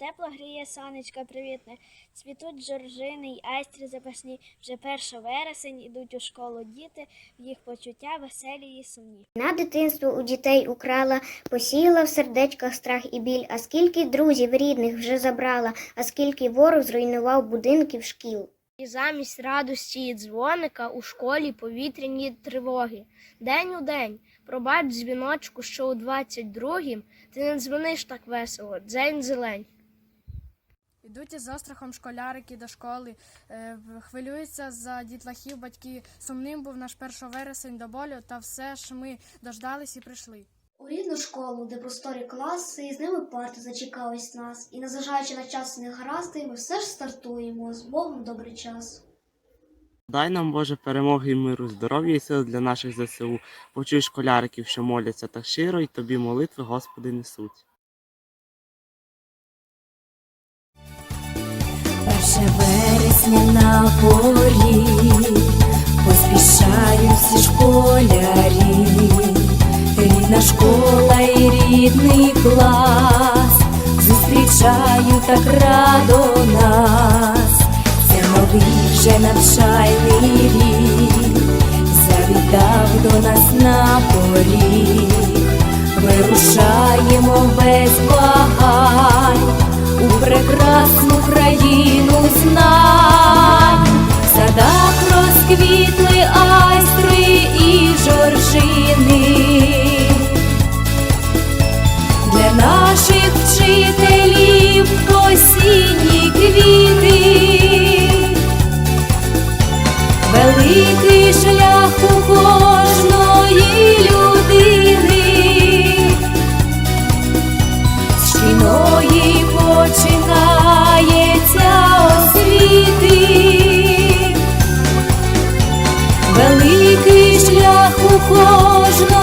Тепло гріє сонечко привітне, цвітуть жоржини й айстри запашні. Вже перша вересень ідуть у школу діти, в їх почуття веселі й сумні. На дитинство у дітей украла, посіяла в сердечках страх і біль, а скільки друзів рідних вже забрала, а скільки ворог зруйнував будинків шкіл. І замість радості і дзвоника у школі повітряні тривоги. День у день, пробач дзвіночку, що у двадцять другім ти не дзвониш так весело, дзень зелень. Ідуть із острахом школярики до школи, е, хвилюються за дітлахів батьки. Сумним був наш 1 вересень до болю, та все ж ми дождались і прийшли. У рідну школу, де просторі класи, і з ними парти зачекались нас. І незважаючи на час негаразди, ми все ж стартуємо. З Богом добрий час. Дай нам, Боже, перемоги і миру, здоров'я і сил для наших ЗСУ. Почуй школяриків, що моляться так щиро, і тобі молитви, Господи, несуть. Перше вересня на порі, поспішають всі школярі, рідна школа і рідний клас, зустрічають так радо нас, це новий вже навчальний рік, завітав до нас на поріг, вирушаємо без вагань у прекрасну країну. жителів осінні квіти, великий шлях у кожної людини, з чиної починається освіти, великий шлях у кожної.